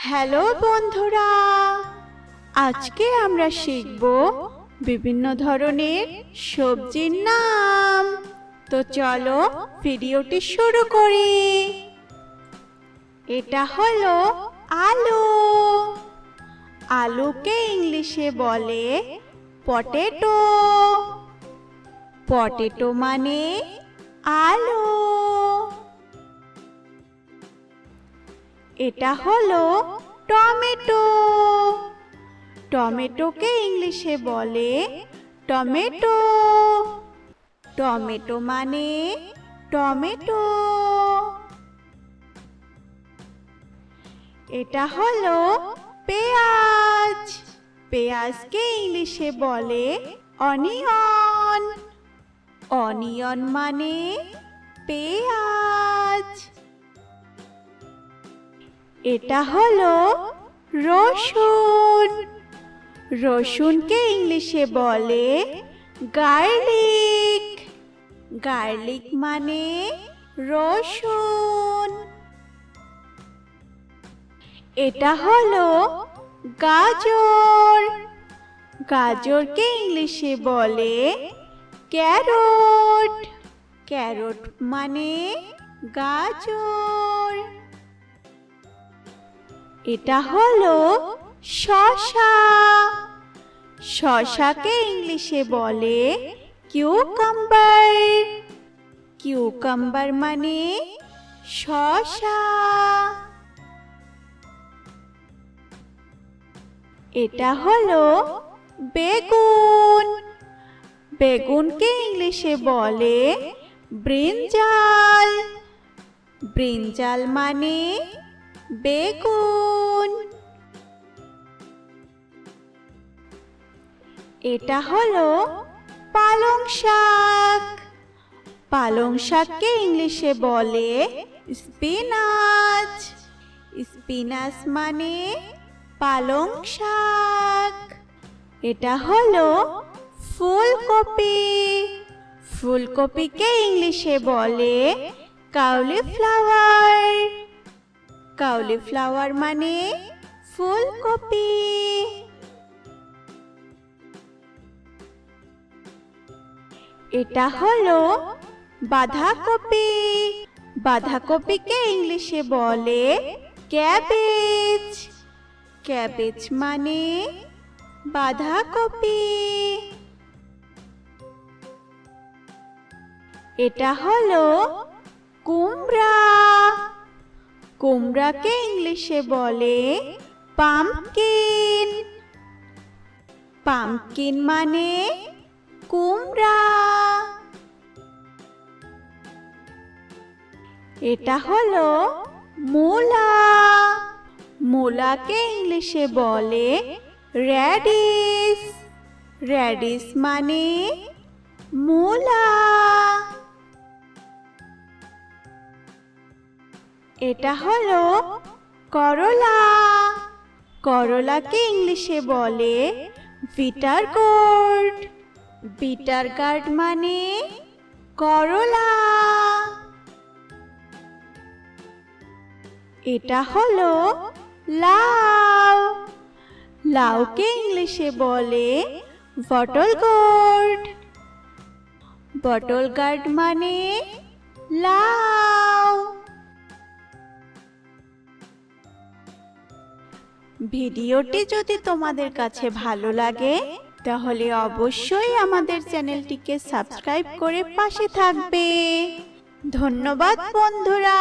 Hello বন্ধুরা, আজকে আমরা শিখব বিভিন্ন ধরনের সবজির নাম। তো চলো ভিডিওটি শুরু করি। এটা হলো আলু। আলুকে ইংলিশে বলে পটেটো। পটেটো মানে আলু। এটা হলো টমেটো। টমেটোকে ইংলিশে বলে টমেটো। টমেটো মানে টমেটো। এটা হলো পেঁয়াজ। পেঁয়াজকে ইংলিশে বলে অনিয়ন। অনিয়ন মানে পেঁয়াজ এটা হলো রসুন। রসুনকে ইংলিশে বলে গার্লিক। গার্লিক মানে রসুন। এটা হলো গাজর। গাজরকে ইংলিশে বলে ক্যারট। ক্যারট মানে গাজর। এটা হলো শশা। শশাকে ইংলিশে বলে কিউকাম্বার কিউকাম্বার মানে শশা। এটা হলো বেগুন। বেগুনকে ইংলিশে বলে ব্রিঞ্জাল ব্রিঞ্জাল মানে বেগুন। এটা হলো পালং শাক। পালং শাককে ইংলিশে বলে স্পিনাচ। স্পিনাচ মানে পালং শাক। এটা হলো ফুলকপি। ফুলকপিকে ইংলিশে বলে কাউলিফ্লাওয়ার। কাউলিফ্লাওয়ার মানে ফুলকপি। এটা হলো বাঁধাকপি। বাঁধাকপিকে ইংলিশে বলে ক্যাবেজ। ক্যাবেজ মানে বাঁধাকপি। এটা হলো কুমড়া। কুমড়াকে ইংলিশে বলে পাম্পকিন পাম্পকিন মানে কুমড়া। এটা হলো মূলা। মূলাকে ইংলিশে বলে র্যাডিস। র্যাডিস মানে মূলা। এটা হলো করলা। করলাকে ইংলিশে বলে বিটার গোর্ড বিটার গার্ড মানে করলা। এটা হলো লাউ। লাউকে ইংলিশে বলে বটল গোর্ড বটল গার্ড মানে লাউ। ভিডিওটি যদি তোমাদের কাছে ভালো লাগে, তাহলে অবশ্যই আমাদের চ্যানেলটিকে সাবস্ক্রাইব করে পাশে থাকবে। ধন্যবাদ, বন্ধুরা।